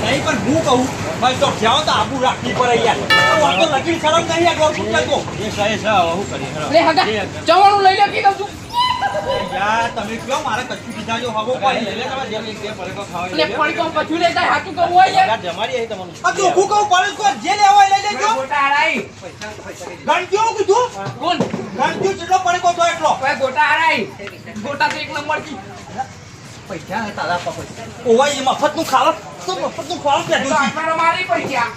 નહીં પણ હું કહું ભાઈ તો જાઓ તો આબુ રાખવી પડે યાર તો લગીન શરમ નહીં યાર શું કરતો લે, હગા, ચવાણું લઈ લે કી કહું છું. યાર તમે કયો મારે કચ્છું કીધા જો હગો પાડી લઈ લે તમારે જેમ એક બે પડે ખાવા લે, પણ તો લે જાય, હાચું કહું હોય યાર. આ તો હું કહું પડે જે લેવા હોય લઈ લેજો. ગોટા હરાઈ. ગણજો કીધું? ગણજો જેટલો પડે કો તો એટલો ગોટા હરાઈ. ગોટા તો એક નંબર કી. ઓવા એ મફતનું ખાવા તો મફતનું ખાવા પેડું મારી પૈસા.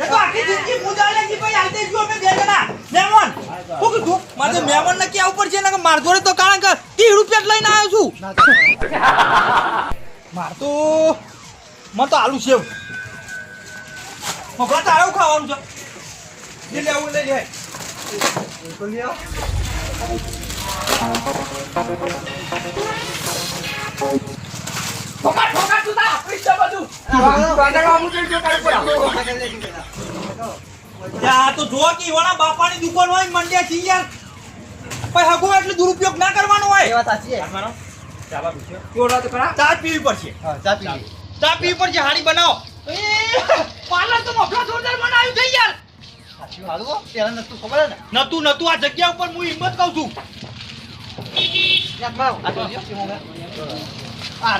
તો આખી જિંદગી મુજા ભાઈ ને ને માર જોડે તો કારણ કે 30 રૂપિયા લઈને આવ્યો છું માર તો મને તો આલુ સેવ મફત તારે ખાવાનું છે જે લેવું લઈ લે ઠોકા, ઠોકા તું તાર. આપીશ બધું. ગાંડામાં મૂકીને જો તારે કોઈ યા તો જો કે ઈવાના બાપાની દુકાન હોય મંડ્યા છે યાર. ભાઈ હગો એટલે દુરુપયોગ ના કરવાનો હોય. ગોટા તો ખરા. ચા જ પીવી પડશે. ચા પીવી. પડશે હારી બનાવો. એ પાર્લર તો મફલા જોરદાર બનાવ્યું છે યાર. નતું નતું આ જગ્યા ઉપર હું હિંમત કહું છું. આ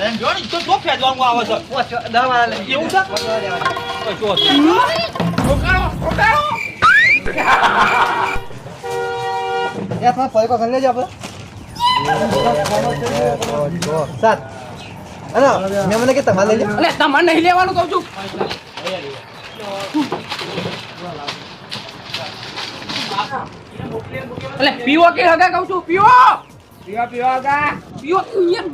રેન જો ને તો જો ફેદવાનું આવે છે. એવું છે? કશો હશે ઠોકારો, ઠોકારો. અલે, તમારે નહીં લેવાનું કહું છું. અલે પીવો કે હગા કહું છું? પીવો. પીવા પીવા હગા. પીવો યાર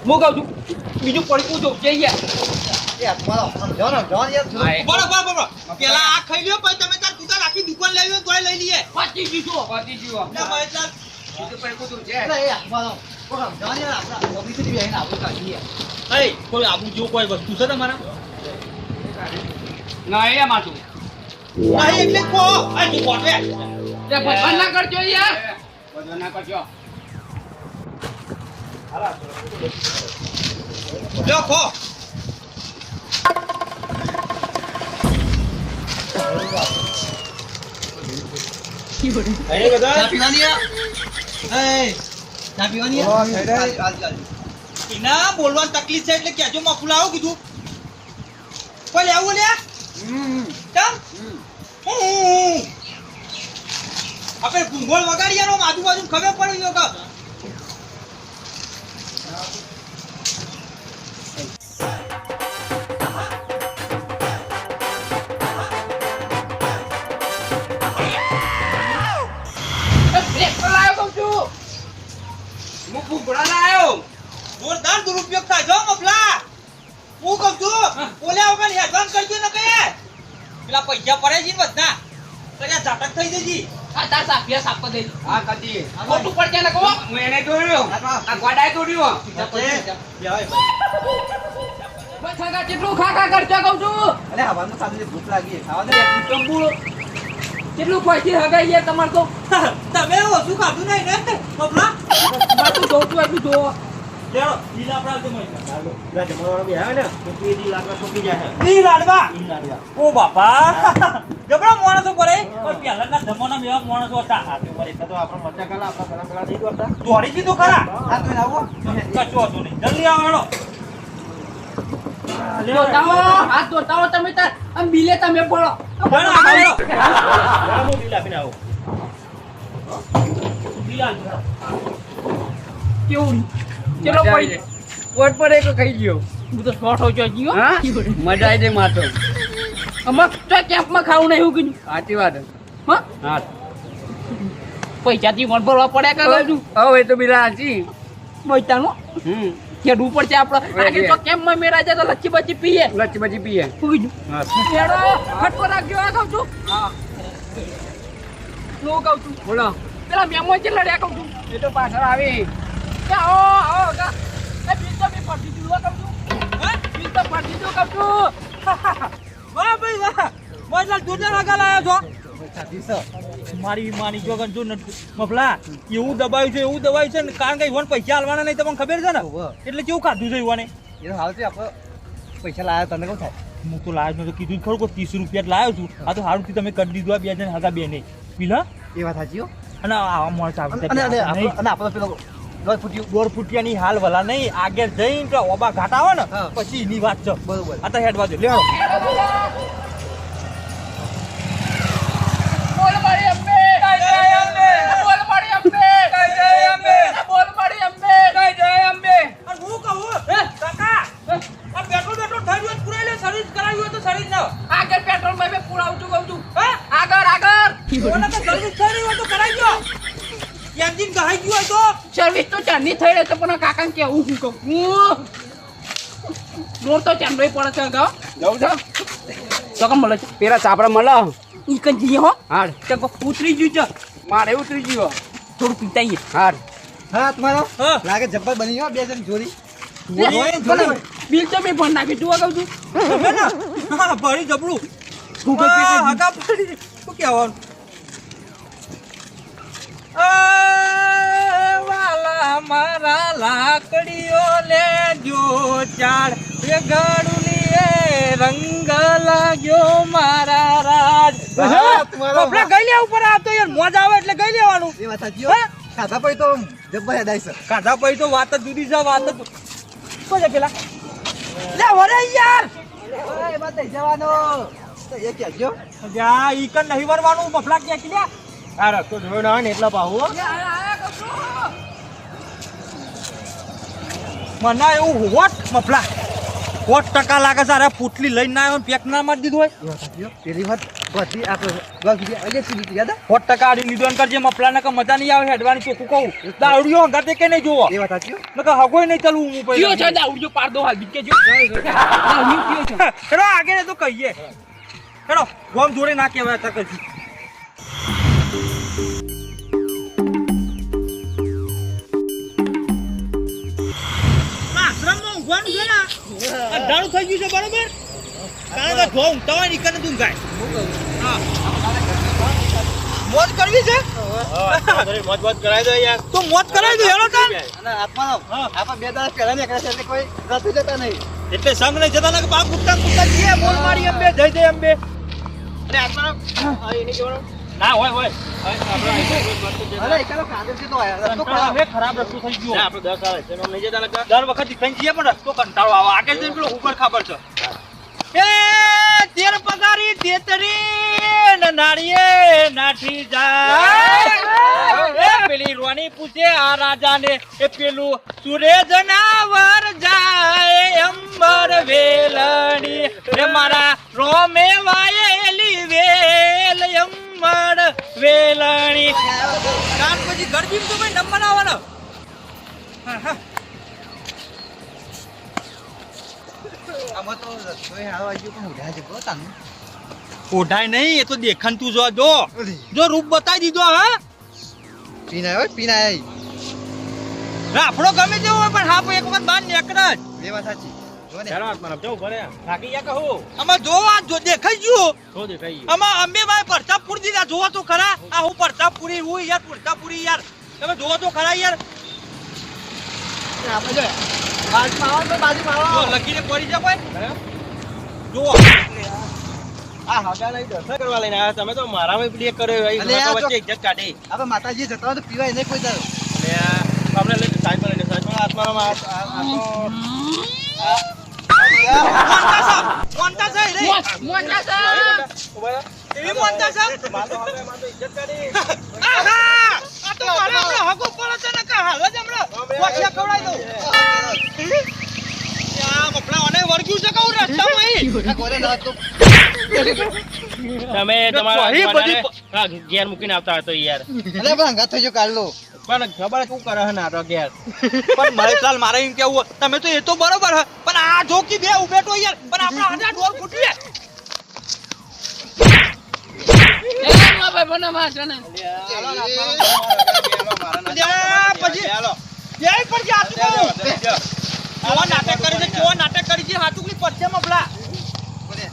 હું કહું છું બીજું પડકું જો બરો બરો પેલા આ ખાઈ લ્યો પછી તમે તાર તું આખી દુકાન લેવી તોય લઈ લઈએ પતી જીજો પતી જીવો કોઈ આબુ જો કોઈ વસ્તુ છે તમારા ના એ માથું એટલે કો આ તું બોટવે તે ભગવાન ના કરજો યાર ભગવાન ના કરજો એના બોલવાની તકલીફ છે એટલે કેજો મફુલા આવું કીધું કોઈ લેવું લે. આપણે ભૂંગોળ વગાડીએ ને બાજુ આજુબાજુ ખબર પડી ગયો ભૂગળા લાયો જોરદાર દુરુપયોગ થાય જો મફલા. હું કહું છું ઓલ્યા વગર હેડવાન કરજો ને કે પેલા પૈસા પડે છે ને બધા. કર્યા ઝાટક થઈ જજી. તાર હા કદી. ખોટું પડશે ને કહો. હું એને દોડ્યો. આ ગોડાએ દોડ્યો. બસ કાકા કેટલું ખા ખા કહું છું. ટંબુ કેટલું ખોઈથી હગાઈ યાર તમારે તો. તમે ઓછું ખાધું નહીં ને. મફલા. મારે તો જો ઈ લાકડા તો મય ઓ બાપા જબરા માણસો પડે પહેલાના જમાનામાં એવા માણસો હતા દોડી દીધું ખરા કશો હતું નહીં જલ્દી આવો હેડો હાથ જોતાઓ તમે તાર આમ બિલે તમે પડો હેડો આગળ હેડો કેવું? ચલો પડી પોટ પર એક ખાઈ ગયો. હું તો શોર્ટ હોય ગયો મજા આવી જાય માતો અમાર તો કેમ્પમાં ખાવું નહીં એવું કીધું. સાચી વાત હા? હા. પૈસાથી મન ભરવા પડ્યા કે બાજુ હવે તો બિલા સાચી પૈસાનું હમ. ખેડવું પડશે આપણે. આગે તો કેમ્પમાં મેરા જાય તો લચ્છી બચ્ચી પીએ. લચ્છી બચી પીએ. શું કીધું? હા. હટકો રાખજો આ કહું છું. હું. કહું છું? બોલો. પેલા મેમો છે લડ્યા કહું છું. એ તો પાછળ આવી. એ મેં છું. છું. લાયો છો? મારી માની જોગન જો મફલા એવું દબાયું છે એવું દબાયું છે ને કારણ કે ઈવન પૈસા આલવાના નહીં તમને ખબર છે ને? એટલે કેવું ખાધું છે આપણે પૈસા લાયા તને કહું થાય? હું તો લાવ્યો તો કીધું જ ખરું કે ત્રીસ રૂપિયા લાયો છું. આ તો સારું થી તમે કરી દીધું આ બે જણ હગા બે નહીં પીલા? એ વાત સાચી અને આ અને આપણો પેલો દોઢ ફૂટ્યું. દોઢ ફૂટિયાની હાલ વલા નહીં. આગળ જઈને તો ઓબા ઘાટ આવે ને પછી એની વાત છે. બરોબર. આ તો હેડવા દો લેવો અંબે. બોલ મારી અંબે. બોલ મારી અંબે. અને હું કહું કાકા આ પેટ્રોલ પેટ્રોલ થઈ ગયું લે સર્વિસ કરાવી હોય તો સર્વિસ આગળ પેટ્રોલ મેં છું કહું છું. આગળ આગળ. સર્વિસ થઈ હોય તો કરાવી દો એન્જિન ગહાઈ ગયું હોય તો? સર્વિસ તો ચાંદની થઈ રહી તો પણ કાકા કેવું હું કહું? હું રોડ તો ચાંદો પડે છે ગાવ. જવું છે તો કેમ મળે પેલા ચાપડા મળે. ઈ કન જઈએ હો. હાડ તો કો ઉતરી ગયું છે. મારે ઉતરી ગયો થોડું પીતાઈએ હાડ હા તમારો? હા. લાગે જબ્બર બની ગયો બે જણ જોડી. બિલ તો મેં ભણ નાખી તું કહું છું. હા ભરી ભરી શું કહેવાનું? વાલા મારા લાકડીઓ લેજો ચાર એ ગાડુલીએ રંગ લાગ્યો મારા રાજ. આપણે ગઈ લેવા ઉપર આવતો યાર મોજ આવે એટલે ગઈ લેવાનું. એ વાત સાચી હો? ખાધા પછી તો જબ્બર હેડાય સર. કાઢા પછી તો વાત જ જુદી છે વાત જ છે પેલા? લે વરે યાર! એમાં થઈ જવાનો. તો એ કહેજો જા ઈ કન નહીં વરવાનું બફલા કે કે આ રસ્તો જોયો ના હોય ને એટલા પાહુ મને એવું હોટ મફલા. હોટ ટકા લાગે છે અરે પૂટલી લઈને ના આવ્યો પેક ના મારી દીધું હોય. પેલી વાત બધી આપણે હોટ ટકા આડી લીધો ને કરજે મફલા ને મજા નહીં આવે હેડવાની ચોખ્ખું કહું. દાવડીઓ અંગાતે કે નહીં જોવો? એ વાત સાચી નકર હગોય નહીં ચાલવું હું પછી છે પાડ દો હાલ બીકે જો. દાઉડિયો કયો છે? હેડો આગે ને તો કહીએ. હેડો ગોમ જોડે ના કહેવાય તક ને થઈ ગયું છે, બરોબર? કારણ કે જો ઊંઘતા હોય ને ઈ કને તું ઊંઘાય. હા. મોજ કરવી છે? તો મોજ કરાવી દો, હેલો તાન. અને આત્માનો આપા બે દાસ કરે ને સાથે કોઈ રસ્તે જતા નહીં એટલે સંગ નહીં જતા ના કે બાપ કુટતા કુટતા જઈએ મોલ મારી અંબે. જય જય અંબે. ના હોય એની અરે એકલો હોય છે તો આયા રસ્તો ખરાબ. ખરાબ હે ખરાબ રસ્તો થઈ ગયો. દર વખત ઈ જઈએ પણ રસ્તો કંટાળો આવે. આગળ જઈને પેલો ઉપર ખબર છે? એ તેર પગારી તેતરી નાળીએ નાઠી જાય. એ પેલી રોની પૂછે આ રાજાને એ પેલું સુરેજ નાવર જાય અંબર વેલણી. એ મારા રોમે વાયેલી વેલણી કાન પછી ગરબી તો ભાઈ નંબર આવવાનો. ઓઢાય નહીં. એ તો દેખાન તું જો જો. જો રૂપ બતાવી દીધો હા. પીનાય આવ્યો પીન રાફડો ગમે તેવો હોય પણ હા એક વખત બાર નીકળે જ. એ વાત સાચી. જો જો જો દેખાઈ ગયું. આમાં ભાઈ જોવો તો ખરા. આ હું પ્રતાપ પૂરી હું યાર પ્રતાપ પૂરી યાર. તમે જોવો તો ખરા યાર. આપણે જો બાજુમાં આવો તો બાજુમાં આવો. લખીને પડી જાય કોઈ. જુઓ આ હગા દર્શન કરવા લઈને આવ્યા. તમે તો મારામાં પેલી કર્યો વચ્ચે ઇજ્જત કાઢી. આપણે માતાજી જતા હોય તો પીવાય નહીં કોઈ આ આપણે લઈને સાહેબ પર લઈને સાઈડ પર આ- આ- આ તો મોનતા છે મોનતા છે રે મોટા છે એવી આહા આ તો મારે હગો પડે ને કે હાલ જ હમણાં ખવડાવી દઉં તમે તમારા ઘેર મૂકીને આવતા હોય તો યાર. કાઢ પણ પણ ખબર શું કરે હે નાટક યાર પણ મહેશલાલ મારે એમ કેવું તમે તો એ તો બરોબર હે પણ આ જોકી બે ઉભેટો યાર પણ આપણા આડા ઢોર ફૂટી જાય મારા ને નાટક કરે છે છે હાથુકલી પડશે મફલા કોને?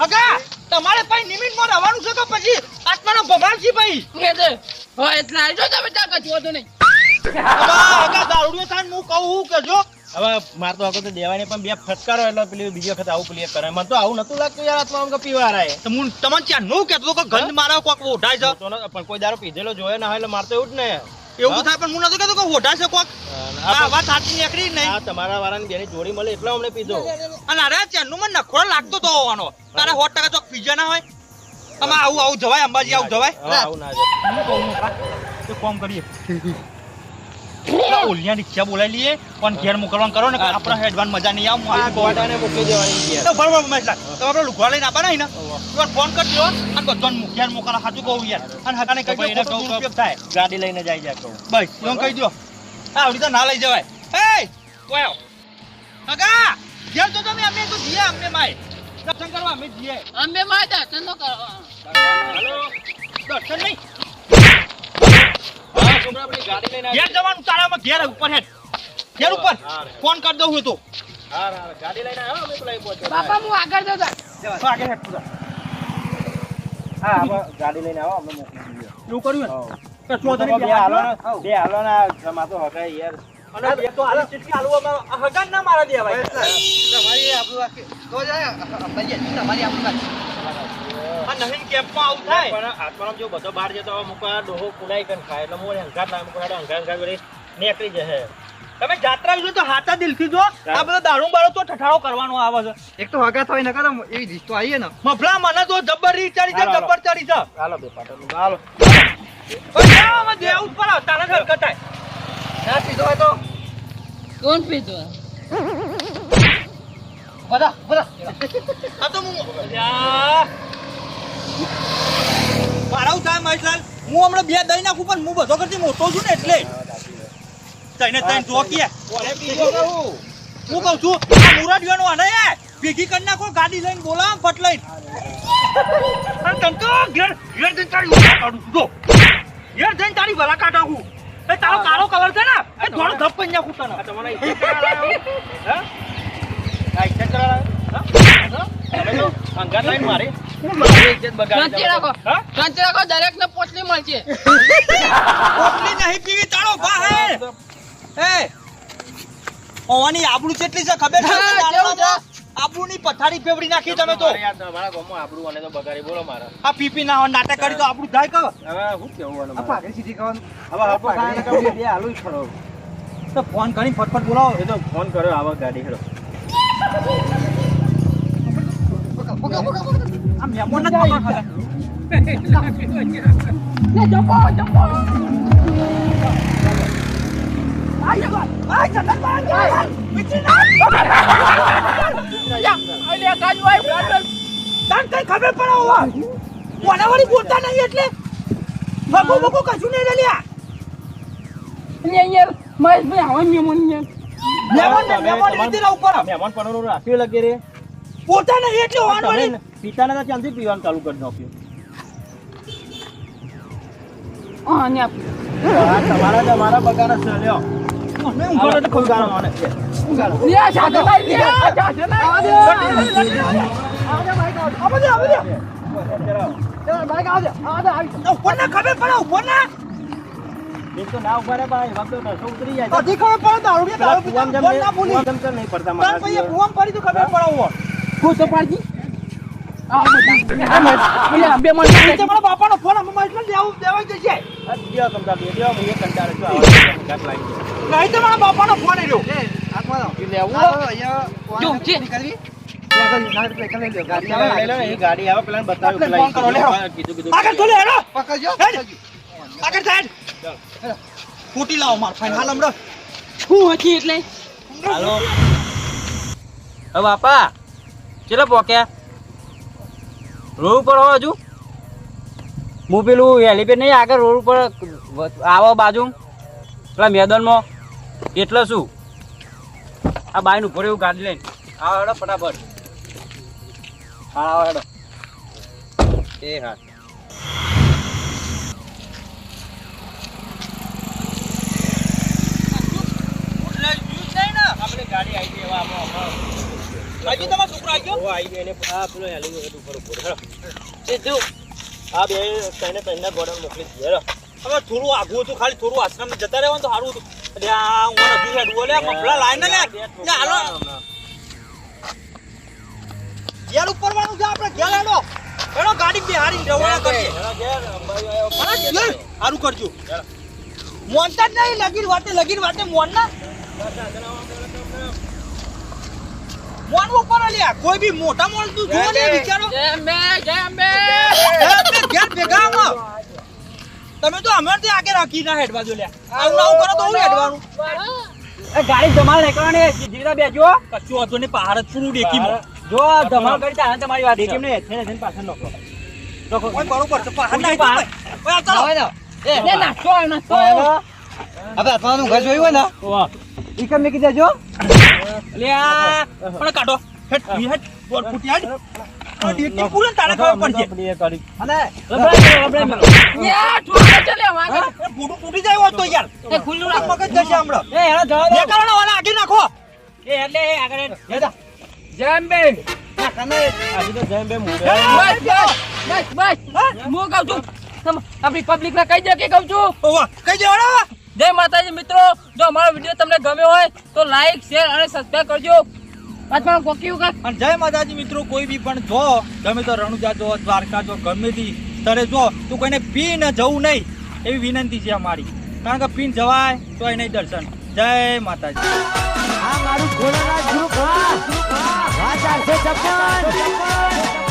હગા તમારે ભાઈ નિમિત્તમાં રહેવાનું છે તો પછી આત્માનો ભગવાન છે ભાઈ. એટલે આવજો તમે ત્યાં કચવો તો નહીં. હગા હગા દારૂડિયો થાય હું કહું કે જો. હવે માર તો આગળ તો પણ બે ફટકારો એટલે પેલી બીજી વખત આવું ક્લિયર કરે. મને તો આવું નતું લાગતું યાર આત્મા આમ કે પીવા રાય તો હું તમને ત્યાં નું કહેતો હતો કે ગંધ મારા કોક ઓઢાય છે. પણ કોઈ દારૂ પીધેલો જોયો ના હોય એટલે મારતો એવું જ ને. એવું થાય પણ હું નતો કહેતો કે ઓઢાય છે કોક. આ આ વાત સાચી નીકળી નહીં. આ તમારા વાળાની બેની જોડી મળે એટલે અમને પીધો. અને અરે ત્યાંનું મને નખરો લાગતો તો હોવાનો. તારે સો ટકા ચોક પીઝા ના હોય? આમાં આવું આવું જવાય અંબાજી આવું જવાય? આવું ના કામ કરીએ. ઓલિયા રિક્ષા બોલાવી લઈએ પણ ઘેર મોકલવાનું કરો ને આપણા હેડવાન મજા નહીં આવે આ આવું કહું. ગોડાને મૂકી દેવાની તો બરોબર મહેશલાલ, તમે આપણે લુગડા લઈને આવવાના હોય ને? તો ફોન કરજો અને બધાને ઘેર મોકલવા સાચું કહું યાર. અને હગાને કહી દો ઉપયોગ કહું થાય. ગાડી લઈને જાય જાય બસ એમ કહી દો. આવડી તો ના લઈ જવાય. એ કોયો હગા ઘેર તો તમે અમે તો જીએ માય. દર્શન કરવા અમે જીએ. અમે માં દર્શન નો નહીં. ઘેર જવાનું તારામાં ઘેર ઉપર હેડ ઘેર ઉપર. હા. ફોન કરી દઉં હું તો. હા હા ગાડી લઈને આવ્યો અમે પેલા પહોંચો બાપા હું આગળ જતા તો આગળ હેડ પૂરા. હા ગાડી લઈને આવો અમે મોકલી દઈએ. એવું કર્યું ને હા. કે બે હાલો બે હાલો ને આ જમા તો હકાય યાર. અને બે તો હાલ. ચીટકી હાલવામાં આ ના મારા દેવાય તમારી આપણું આ તો જાય અંબાજી તમારી આપણું આ કેમ્પમાં આવું થાય. પણ આત્મારામ જો બધો બહાર જતો હવે ડોહો કુડાઈ કરીને ખાય એટલે મોડે હંગાત લાવે મુકા હંગાત હંગાત વળી નીકળી જશે. તમે જાત્રા વિશે તો હાથા દિલથી જો. આ બધો દારૂ બારો તો ઠઠાળો કરવાનો આવે છે. એક તો હગા થાય નકર એવી રીત તો આવી ને. મફલા મને તો જબ્બર રીત ચડી છે. જબ્બર ચડી છે. હાલો બે પાટણ હાલો. કોણ પીધો બધા બધા આ તો મારા થાય મહેશલાલ હું હમણાં બે દઈ નાખું પણ હું બધો કરતી મોટો છું ને એટલે તઈને તઈને જો કે કોને હું કહું છું આ મુરડિયાનો આને ભેગી કરી નાખો ગાડી લઈને બોલાવ ફટ લઈને તને ઘેર જઈને તારી વલા કાઢું એ તારો કાળો કલર છે ને એ ધોળો ધપ કરી નાખું તને આ તમારે ઇજ્જત કરવા હા? ઇજ્જત કરવા તમે તો હંગાત લઈને મારી. મારી ઇજ્જત બગાડી શાંતિ રાખો. હા? શાંતિ રાખો દરેક ને પોટલી મળશે. ઓટલી નહીં પીવી તાળો ભાઈ હે. એ ઓવાની આબરૂ કેટલી છે ખબર છે? આબરૂની પથારી ફેવડી નાખી તમે તો. તમારા ગામમાં આબરૂ અને તો બગાડી બોલો મારા. આ પીપી ના હોય, નાટક કરી તો આબરૂ થાય કહો હવે શું કેવું આ મારે? સીધી કહો હવે આપણે ને બે હાલું ખરો. તો ફોન કરી ફટફટ બોલાવો. એ તો ફોન કર્યો આવા ગાડી હેડો. આ મેમો જ કામ કરે ને જપો જપો. અલ્યા કાજુ આય બ્રાન્ડર તને ખબર પડે હોવા કોના બોલતા નહીં એટલે ભગો બકો કશું નહીં રેલ્યા ને યાર મહેશભાઈ હવે મેમન ને મહેમાન ને મહેમાન તમારે- રીતે રહું પર મહેમાન પણ રાખ્યું લગે રે બોલતા નહીં એટલે હોવાનું વળી પિતાને તો ત્યાંથી પીવાનું ચાલુ કરી નાખ્યું તમારા જ અમારા બગાડા છે લ્યો મને ઊંઘો મને. ભાઈ ના ખબર પડે ઉપરના એક તો ના ઊભા રે ભાઈ વખત નસો ઉતરી જાય બધી ખબર પડે દારૂ ને દારૂ પીતા બોલ ના ભૂલી પડતા મારા જીવન. કુવામ પડી તો ખબર પડે હોવો ખુશ તો બે ફોન અમે મારી બે હું તો મારા બાપાનો ફોન રહ્યો ગાડી આવે પેલા બતાવ્યું. કીધું કીધું આગળ તો પકડજો આગળ લાવો માર ફાઈન. હાલ હમણાં. શું હતી એટલે? હાલો. હવે બાપા ચેલો પોક્યા? રોડ ઉપર હો હજુ? હું પેલું હેલીપેડ નહીં આગળ રોડ ઉપર આવો બાજુ. પેલા મેદાનમાં. એટલે શું? આ બાઈન ભરે એવું ગાડી લઈને આવો હેડો ફટાફટ હા આવો હેડો એ હા ગાડી આવી ગઈ એવા હજી તમારો છોકરો આવી ગયો આવી ગયો એને આ પેલો આ બે તને તને ગોડાઉન મોકલી દીધી હવે થોડું આઘું હતું ખાલી થોડું આશ્રમ જતા રહેવાનું તો સારું હતું અરે આ હું નથી હેડવું લે મફલા લાઈન લે લે હાલો. ઘેર ઉપર વાળું છે આપણે ઘેર હેડો. હેડો ગાડી બિહારી રવાના કરીએ સારું કરજો. મોનતા જ નહીં લગીન વાતે લગીન વાતે મોન ના મોન ઉપર લ્યા કોઈ બી મોટા મોણ તું ને વિચારો. જય જય ભેગા આવો. તમે તો અમારથી આગે રાખી ના હેડવા જો લ્યા આવું આવું કરો તો હું હેડવાનું? એ ગાડી ધમાલ નીકળવાની જીવતા બેજો. કચ્ચું હતો ને પહાડ જ પૂરું ડેકીમાં જો ધમાલ કરી તા તમારી વાત દેખીમ ને હેઠે હેઠે પાછળ નોખો. નોખો. ઓય બરોબર પર પહાડ ના. ઓય ચાલો. એ ના તો ના તો હવે આત્માનું ઘર જોયું હોય ને? વાહ ઈ કમ મેકી દેજો? લ્યા પણ કાઢો. હેટ હેટ બોલ ફૂટી હેટ આ ડેકી તારે ખબર પડશે. અને ચલે વાગા ફૂટું ફૂટી જાય તો યાર. એ ખુલ્લું આ મગજ જશે હમણાં. એ હેડો જવા બે દો કારણે વાળા નાખો. એ એટલે એ આગળ હેડો. જય મે ના કને. આજે તો જય બે મુડે બસ બસ બસ બસ. કહું છું આપણી પબ્લિક ને કહી દે કે કહું છું. ઓવા કઈ જવાના જય માતાજી મિત્રો જો અમારો વીડિયો તમને ગમ્યો હોય તો લાઈક શેર અને સબસ્ક્રાઇબ કરજો. પાછળ કોકી ઉગર અને જય માતાજી મિત્રો કોઈ બી પણ જો ગમે તો રણુજા જો દ્વારકા જો ગમે તે સ્થળે જો તું કોઈને પી ન જવું નહીં એવી વિનંતી છે અમારી કારણ કે પીન જવાય તો એ નહીં દર્શન જય માતાજી આ મારું ગ્રુપ હા હા ચારસો છપ્પન